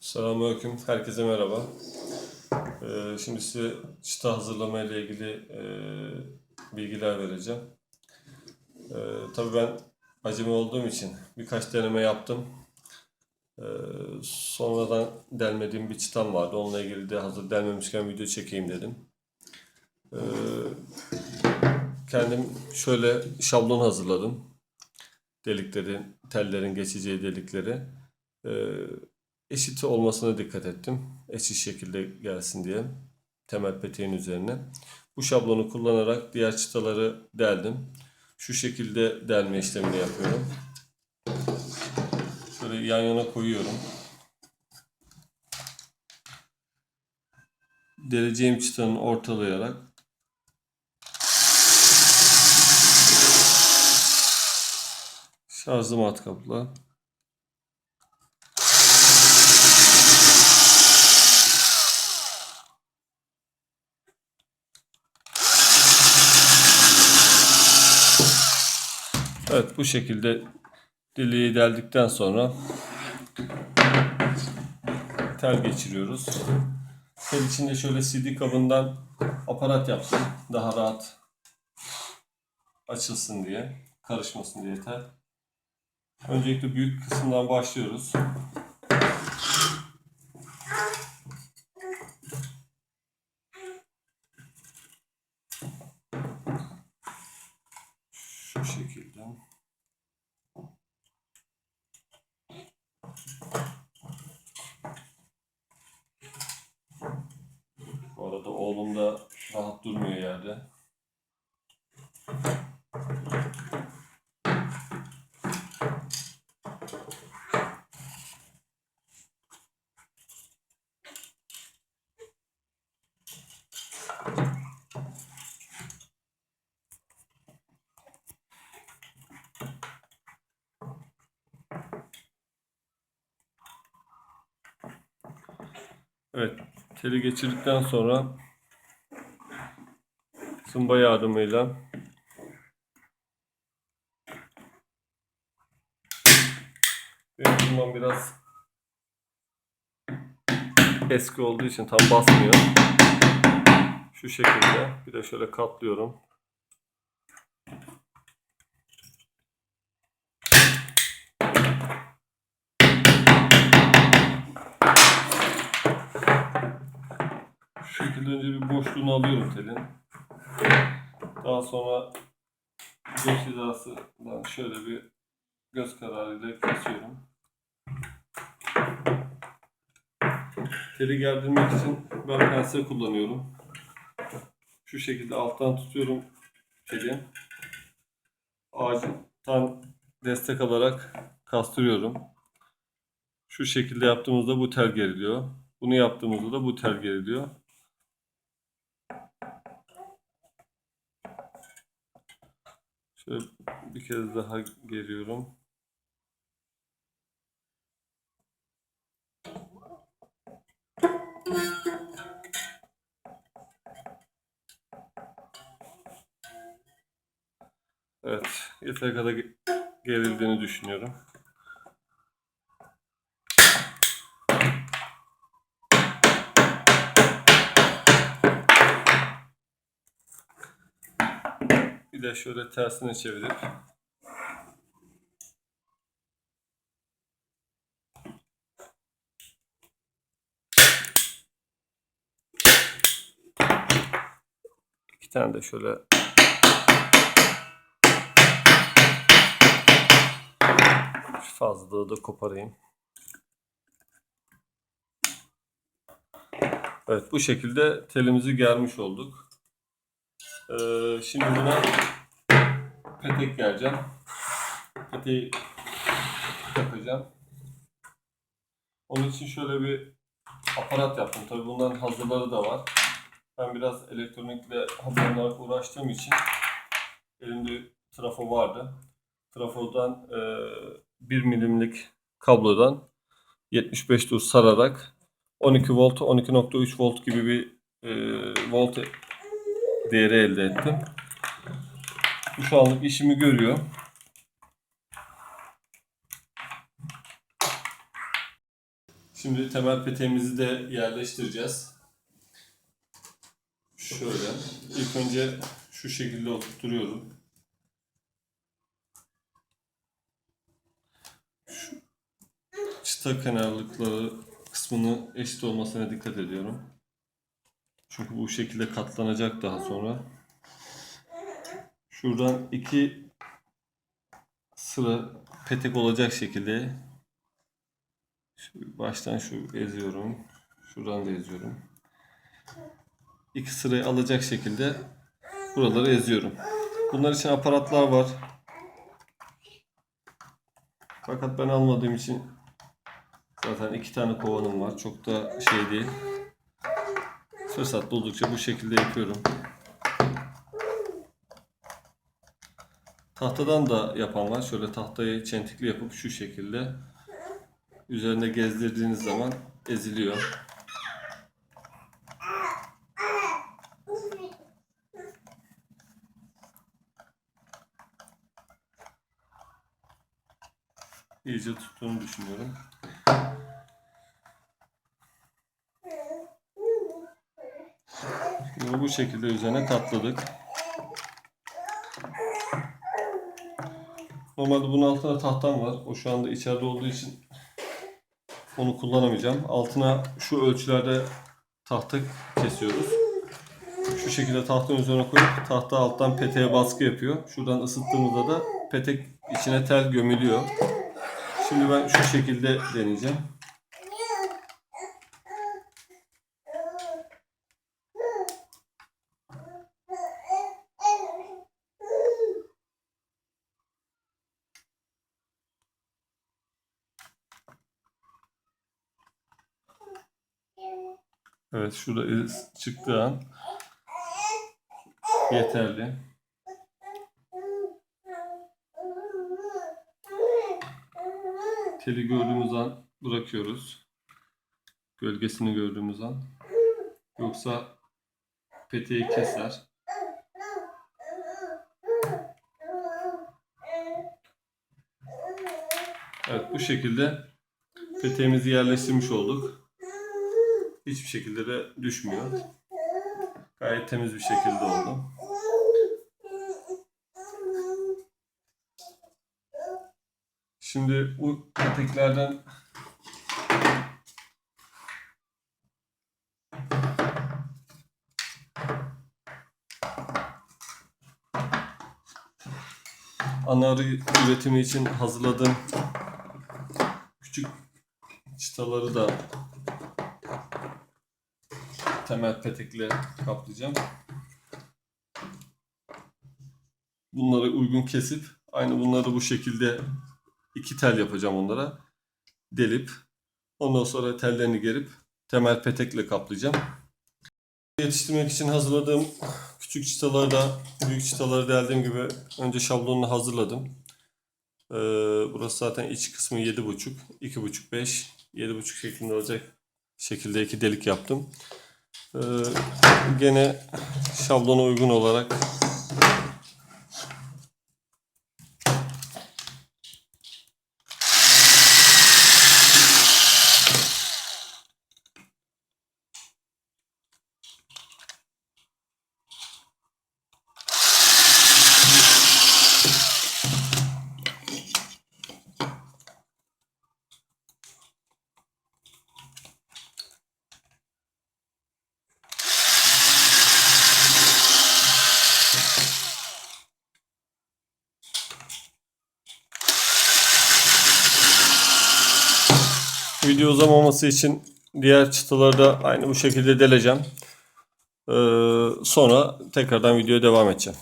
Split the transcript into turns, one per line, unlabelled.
Selamünaleyküm. Herkese merhaba. Ee, şimdi size çıta hazırlama ile ilgili e, bilgiler vereceğim. Ee, tabii ben acemi olduğum için birkaç deneme yaptım. Ee, sonradan delmediğim bir çıtam vardı. Onunla ilgili de hazır delmemişken video çekeyim dedim. Ee, kendim şöyle şablon hazırladım. Deliklerin, tellerin geçeceği delikleri. Ee, eşit olmasına dikkat ettim. Eşit şekilde gelsin diye temel peteğin üzerine. Bu şablonu kullanarak diğer çıtaları deldim. Şu şekilde delme işlemini yapıyorum. Şöyle yan yana koyuyorum. Deleceğim çıtanın ortalayarak şarjlı matkapla Evet bu şekilde deliği deldikten sonra tel geçiriyoruz. Tel içinde şöyle CD kabından aparat yaptım. Daha rahat açılsın diye, karışmasın diye tel. Öncelikle büyük kısımdan başlıyoruz. Şu şekilde. Bu arada oğlum da rahat durmuyor yerde. Evet, teli geçirdikten sonra zımba yardımıyla benim zımbam biraz eski olduğu için tam basmıyor. Şu şekilde bir de şöyle katlıyorum. Şu şekilde önce bir boşluğunu alıyorum telin. Daha sonra göz hizasından şöyle bir göz kararıyla kesiyorum. Teli gerdirmek için ben pense kullanıyorum. Şu şekilde alttan tutuyorum teli. Ağaçtan destek alarak kastırıyorum. Şu şekilde yaptığımızda bu tel geriliyor. Bunu yaptığımızda da bu tel geriliyor. Şöyle bir kez daha geriyorum. Evet, yeter kadar ge- gerildiğini düşünüyorum. De şöyle tersine çevirip iki tane de şöyle fazlalığı da koparayım. Evet bu şekilde telimizi germiş olduk. Ee, şimdi buna petek gereceğim. Peteği takacağım. Onun için şöyle bir aparat yaptım. Tabii bunların hazırları da var. Ben biraz elektronikle hazır olarak uğraştığım için elimde trafo vardı. Trafodan e, 1 milimlik kablodan 75 tur sararak 12 volt, 12.3 volt gibi bir e, volt değeri elde ettim. Şu işimi görüyor. Şimdi temel peteğimizi de yerleştireceğiz. Şöyle. İlk önce şu şekilde oturtuyorum. Şu çıta kenarlıkları kısmını eşit olmasına dikkat ediyorum. Çünkü bu şekilde katlanacak daha sonra. Şuradan iki sıra petek olacak şekilde baştan şu eziyorum. Şuradan da eziyorum. İki sırayı alacak şekilde buraları eziyorum. Bunlar için aparatlar var. Fakat ben almadığım için zaten iki tane kovanım var. Çok da şey değil. Fırsat buldukça bu şekilde yapıyorum. Tahtadan da yapan var. Şöyle tahtayı çentikli yapıp şu şekilde üzerinde gezdirdiğiniz zaman eziliyor. İyice tuttuğunu düşünüyorum. Bunu bu şekilde üzerine katladık. Normalde bunun altında tahtam var. O şu anda içeride olduğu için onu kullanamayacağım. Altına şu ölçülerde tahta kesiyoruz. Şu şekilde tahtanın üzerine koyup tahta alttan peteğe baskı yapıyor. Şuradan ısıttığımızda da petek içine tel gömülüyor. Şimdi ben şu şekilde deneyeceğim. Evet şurada çıktığı an yeterli. Teli gördüğümüz an bırakıyoruz. Gölgesini gördüğümüz an. Yoksa peteği keser. Evet bu şekilde peteğimizi yerleştirmiş olduk. Hiçbir şekilde de düşmüyor. Gayet temiz bir şekilde oldu. Şimdi bu peteklerden anarı üretimi için hazırladığım küçük çıtaları da temel petekle kaplayacağım. Bunları uygun kesip aynı bunları bu şekilde iki tel yapacağım onlara. Delip ondan sonra tellerini gerip temel petekle kaplayacağım. Yetiştirmek için hazırladığım küçük çıtaları da büyük çıtaları deldiğim gibi önce şablonunu hazırladım. Ee, burası zaten iç kısmı 7.5, 2.5, 5, 7.5 şeklinde olacak şekilde iki delik yaptım. Ee, gene şablona uygun olarak video uzamaması için diğer çıtaları da aynı bu şekilde deleceğim. Ee, sonra tekrardan videoya devam edeceğim.